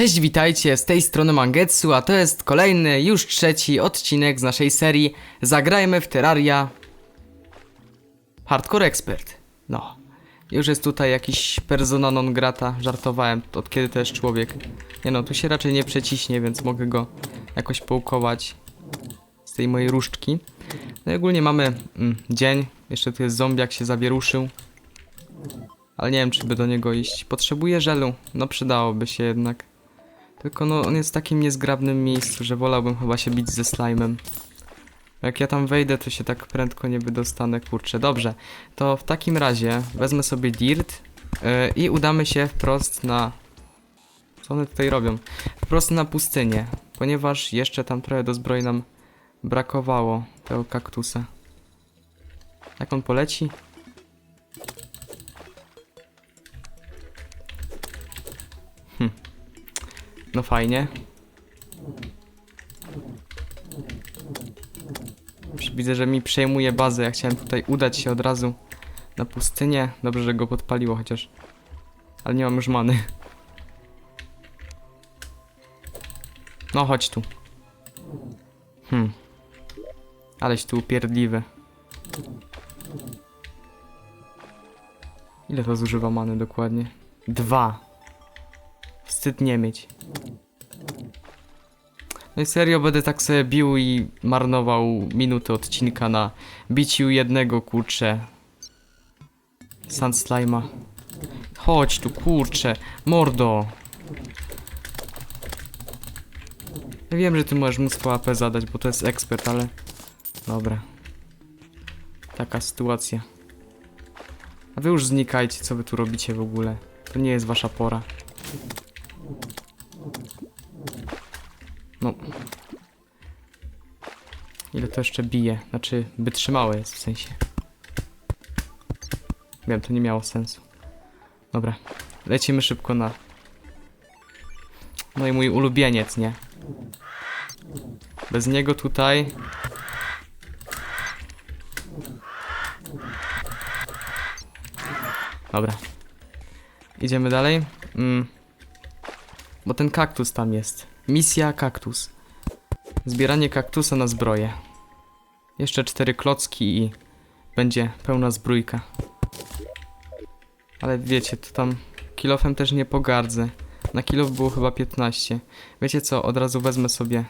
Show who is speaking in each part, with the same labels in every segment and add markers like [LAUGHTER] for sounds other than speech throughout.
Speaker 1: Cześć, witajcie, z tej strony Mangetsu, a to jest kolejny, już trzeci odcinek z naszej serii Zagrajmy w Terraria Hardcore Expert. No, już jest tutaj jakiś persona non grata, żartowałem, od kiedy to jest człowiek. Nie no, tu się raczej nie przeciśnie, więc mogę go jakoś połkować z tej mojej różdżki. No i ogólnie mamy mm, dzień, jeszcze tu jest zombiak się zawieruszył. Ale nie wiem, czy by do niego iść. Potrzebuję żelu, no przydałoby się jednak. Tylko no, on jest w takim niezgrabnym miejscu, że wolałbym chyba się bić ze slime'em. Jak ja tam wejdę, to się tak prędko nie wydostanę, kurczę. Dobrze, to w takim razie wezmę sobie dirt yy, i udamy się wprost na... Co one tutaj robią? Wprost na pustynię, ponieważ jeszcze tam trochę do zbroi nam brakowało tego kaktusa. Jak on poleci? No fajnie. Widzę, że mi przejmuje bazę. Ja chciałem tutaj udać się od razu na pustynię. Dobrze, że go podpaliło chociaż. Ale nie mam już many. No chodź tu. Hmm. Aleś tu upierdliwy. Ile to zużywa many dokładnie? Dwa. Wstyd nie mieć. No i serio będę tak sobie bił i marnował minuty odcinka na biciu jednego kurcze. Sand Slime'a. Chodź tu kurcze, mordo. Ja wiem, że ty możesz mnóstwo AP zadać, bo to jest ekspert, ale... Dobra. Taka sytuacja. A wy już znikajcie, co wy tu robicie w ogóle. To nie jest wasza pora. Ile to jeszcze bije? Znaczy, by trzymało jest w sensie. Wiem, to nie miało sensu. Dobra. Lecimy szybko na... No i mój ulubieniec, nie? Bez niego tutaj... Dobra. Idziemy dalej. Mm. Bo ten kaktus tam jest. Misja kaktus. Zbieranie kaktusa na zbroję. Jeszcze cztery klocki i będzie pełna zbrójka. Ale wiecie, to tam kilofem też nie pogardzę. Na kilof było chyba 15. Wiecie co, od razu wezmę sobie...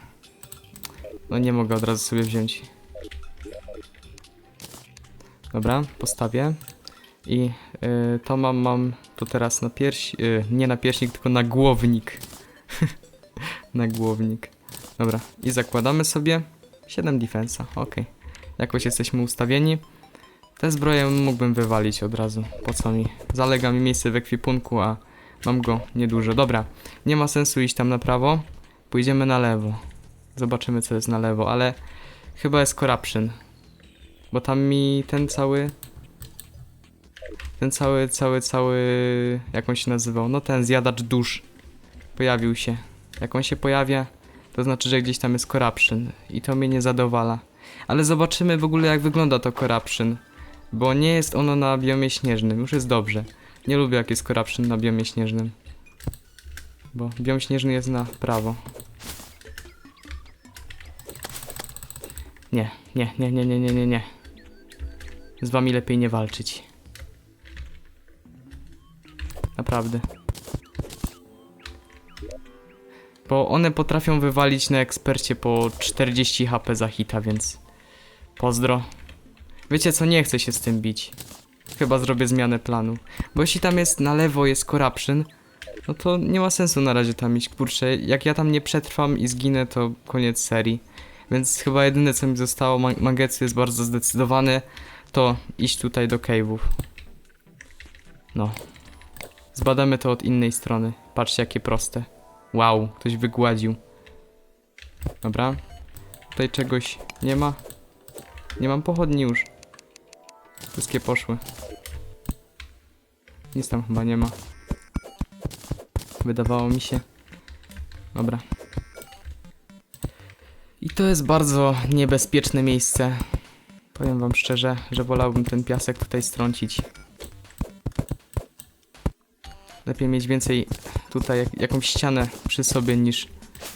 Speaker 1: No nie mogę od razu sobie wziąć. Dobra, postawię. I y, to mam, mam to teraz na pierś... Y, nie na pierśnik, tylko na głownik. [LAUGHS] na głownik. Dobra, i zakładamy sobie 7 defensa, ok. Jakoś jesteśmy ustawieni. Te zbroje mógłbym wywalić od razu, po co mi? Zalega mi miejsce w ekwipunku, a mam go niedużo. Dobra, nie ma sensu iść tam na prawo, pójdziemy na lewo. Zobaczymy co jest na lewo, ale chyba jest corruption. Bo tam mi ten cały... Ten cały, cały, cały... Jak on się nazywał? No ten zjadacz dusz. Pojawił się. Jak on się pojawia, to znaczy, że gdzieś tam jest corruption i to mnie nie zadowala. Ale zobaczymy w ogóle jak wygląda to corruption, bo nie jest ono na biomie śnieżnym, już jest dobrze. Nie lubię jak jest corruption na biomie śnieżnym. Bo biom śnieżny jest na prawo. Nie, nie, nie, nie, nie, nie, nie, nie. Z wami lepiej nie walczyć. Naprawdę. Bo one potrafią wywalić na ekspercie po 40 HP za hita, więc pozdro. Wiecie co, nie chcę się z tym bić. Chyba zrobię zmianę planu. Bo jeśli tam jest na lewo jest corruption, no to nie ma sensu na razie tam iść. Kurczę, jak ja tam nie przetrwam i zginę, to koniec serii. Więc chyba jedyne co mi zostało, Ma- Mangetsu jest bardzo zdecydowany, to iść tutaj do cave'ów. No. Zbadamy to od innej strony. Patrzcie jakie proste. Wow, ktoś wygładził. Dobra. Tutaj czegoś nie ma. Nie mam pochodni już. Wszystkie poszły. Nic tam chyba nie ma. Wydawało mi się. Dobra. I to jest bardzo niebezpieczne miejsce. Powiem wam szczerze, że wolałbym ten piasek tutaj strącić. Lepiej mieć więcej tutaj jak, jakąś ścianę przy sobie niż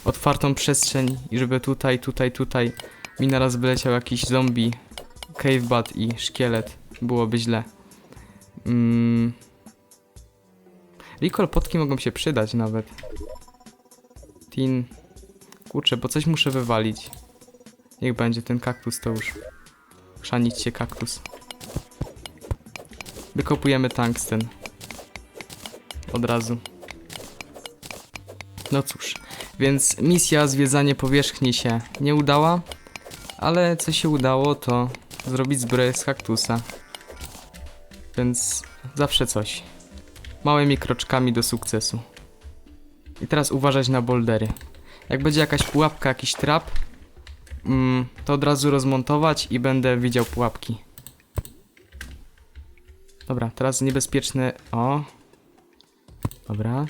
Speaker 1: otwartą przestrzeń i żeby tutaj, tutaj, tutaj mi naraz wyleciał jakiś zombie, cavebat i szkielet. Byłoby źle. Mm. Recall potki mogą się przydać nawet. Tin. Kurczę, bo coś muszę wywalić. Niech będzie ten kaktus to już. Chrzanić się kaktus. Wykopujemy tungsten. Od razu. No cóż, więc misja zwiedzanie powierzchni się nie udała, ale co się udało to zrobić zbroję z kaktusa. Więc zawsze coś. Małymi kroczkami do sukcesu. I teraz uważać na boldery. Jak będzie jakaś pułapka, jakiś trap, mm, to od razu rozmontować i będę widział pułapki. Dobra, teraz niebezpieczne. O. Dobra.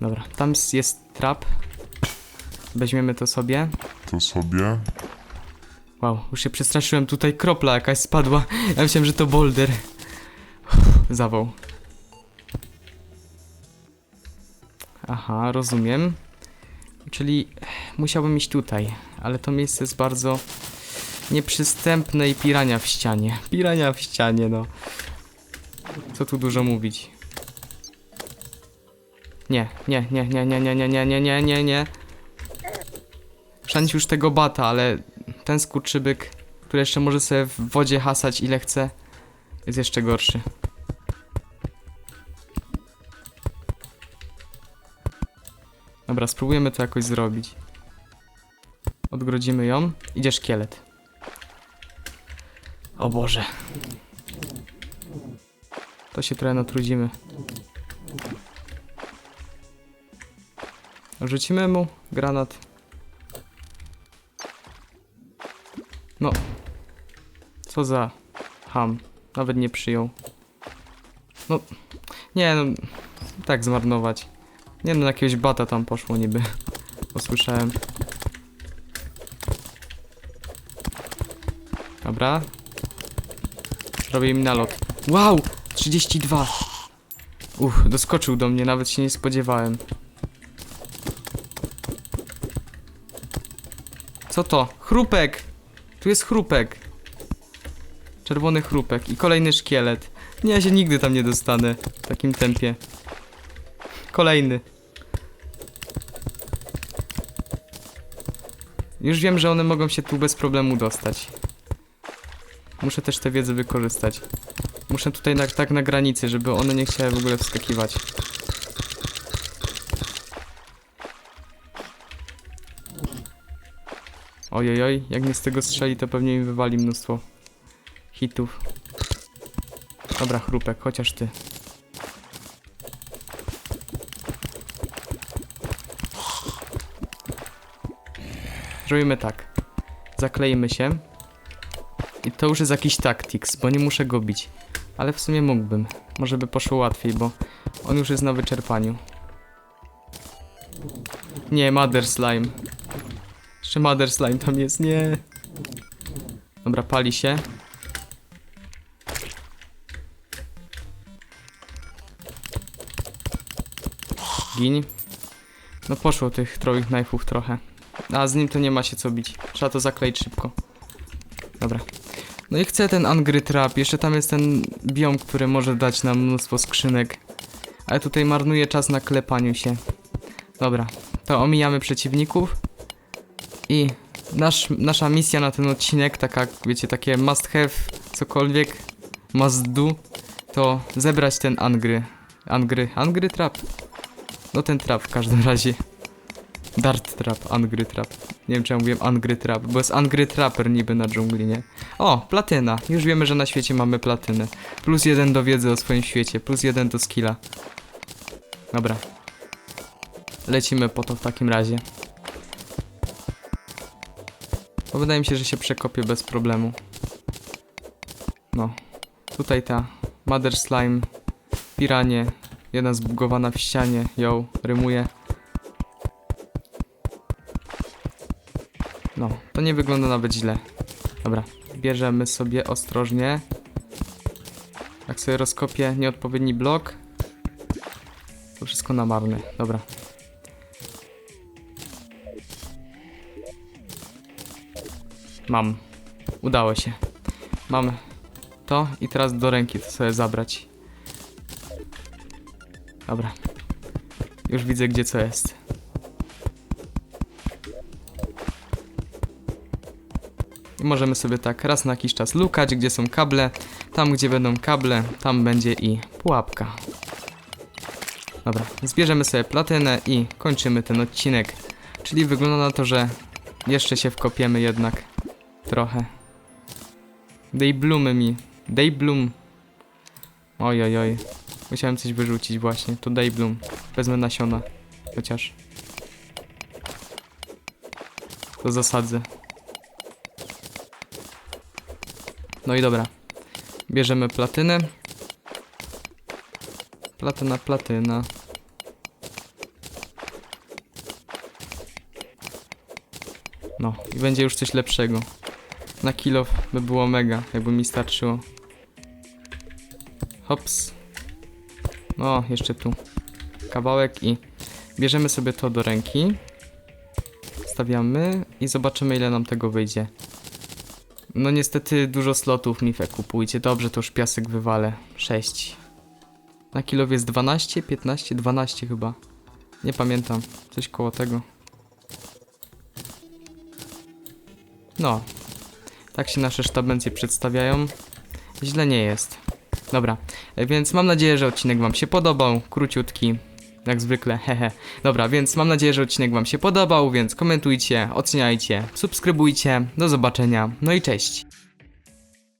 Speaker 1: Dobra, tam jest trap. Weźmiemy to sobie.
Speaker 2: To sobie.
Speaker 1: Wow, już się przestraszyłem, tutaj kropla jakaś spadła. Ja myślałem, że to boulder. Zawał. Aha, rozumiem. Czyli musiałbym iść tutaj, ale to miejsce jest bardzo nieprzystępne i pirania w ścianie. Pirania w ścianie, no. Co tu dużo mówić. Nie, nie, nie, nie, nie, nie, nie, nie, nie, nie, nie, nie. Chrzanić już tego bata, ale ten skurczybyk, który jeszcze może sobie w wodzie hasać ile chce, jest jeszcze gorszy. Dobra, spróbujemy to jakoś zrobić. Odgrodzimy ją. Idzie szkielet. O Boże. To się trochę natrudzimy. Rzucimy mu granat. No. Co za ham. Nawet nie przyjął. No. Nie no. Tak zmarnować. Nie no, jakiegoś bata tam poszło niby. [LAUGHS] Posłyszałem. Dobra. Zrobię im nalot. Wow! 32! Uff, doskoczył do mnie, nawet się nie spodziewałem. Co to? Chrupek! Tu jest chrupek. Czerwony chrupek i kolejny szkielet. Nie, ja się nigdy tam nie dostanę w takim tempie. Kolejny. Już wiem, że one mogą się tu bez problemu dostać. Muszę też tę wiedzę wykorzystać. Muszę tutaj na, tak na granicy, żeby one nie chciały w ogóle wskakiwać. Ojojoj, jak mnie z tego strzeli, to pewnie mi wywali mnóstwo hitów. Dobra, chrupek, chociaż ty. Zrobimy tak. Zakleimy się. I to już jest jakiś tactics, bo nie muszę go bić. Ale w sumie mógłbym. Może by poszło łatwiej, bo on już jest na wyczerpaniu. Nie, Mother Slime. Jeszcze Mother Slime tam jest, nie. Dobra, pali się. Gin. No poszło tych throwing knife'ów trochę. A z nim to nie ma się co bić. Trzeba to zakleić szybko. Dobra. No i chcę ten Angry Trap. Jeszcze tam jest ten biom, który może dać nam mnóstwo skrzynek. Ale tutaj marnuje czas na klepaniu się. Dobra. To omijamy przeciwników. I nasz, nasza misja na ten odcinek, taka, wiecie, takie must have, cokolwiek, must do, to zebrać ten Angry. Angry, Angry Trap. No ten trap w każdym razie. Dart Trap, Angry Trap. Nie wiem, czy ja mówiłem Angry Trap, bo jest Angry Trapper niby na dżungli, nie? O, platyna. Już wiemy, że na świecie mamy platynę. Plus jeden do wiedzy o swoim świecie, plus jeden do skilla. Dobra. Lecimy po to w takim razie. Bo wydaje mi się, że się przekopię bez problemu. No. Tutaj ta Mother Slime, Piranie, jedna zbugowana w ścianie, ją rymuje. No, to nie wygląda nawet źle. Dobra, bierzemy sobie ostrożnie. Jak sobie rozkopię nieodpowiedni blok, to wszystko na marne. Dobra. Mam. Udało się. Mam to i teraz do ręki to sobie zabrać. Dobra. Już widzę gdzie co jest. I możemy sobie tak raz na jakiś czas lukać, gdzie są kable. Tam, gdzie będą kable, tam będzie i pułapka. Dobra, zbierzemy sobie platynę i kończymy ten odcinek. Czyli wygląda na to, że jeszcze się wkopiemy jednak trochę. Dej blumy mi. Dej blum. Oj, oj, oj. Musiałem coś wyrzucić właśnie. To dej blum. Wezmę nasiona. Chociaż. To zasadzę. No i dobra. Bierzemy platynę. Platyna, platyna. No, i będzie już coś lepszego. Na kilo by było mega, jakby mi starczyło. Hops. No, jeszcze tu. Kawałek i bierzemy sobie to do ręki. Stawiamy i zobaczymy ile nam tego wyjdzie. No niestety dużo slotów mi kupujcie. Dobrze, to już piasek wywalę. 6. Na kilo jest 12, 15, 12 chyba. Nie pamiętam. Coś koło tego. No. Tak się nasze sztabencje przedstawiają. Źle nie jest. Dobra, e, więc mam nadzieję, że odcinek Wam się podobał. Króciutki, jak zwykle, [LAUGHS] hehe. Dobra, więc mam nadzieję, że odcinek Wam się podobał, więc komentujcie, oceniajcie, subskrybujcie. Do zobaczenia, no i cześć.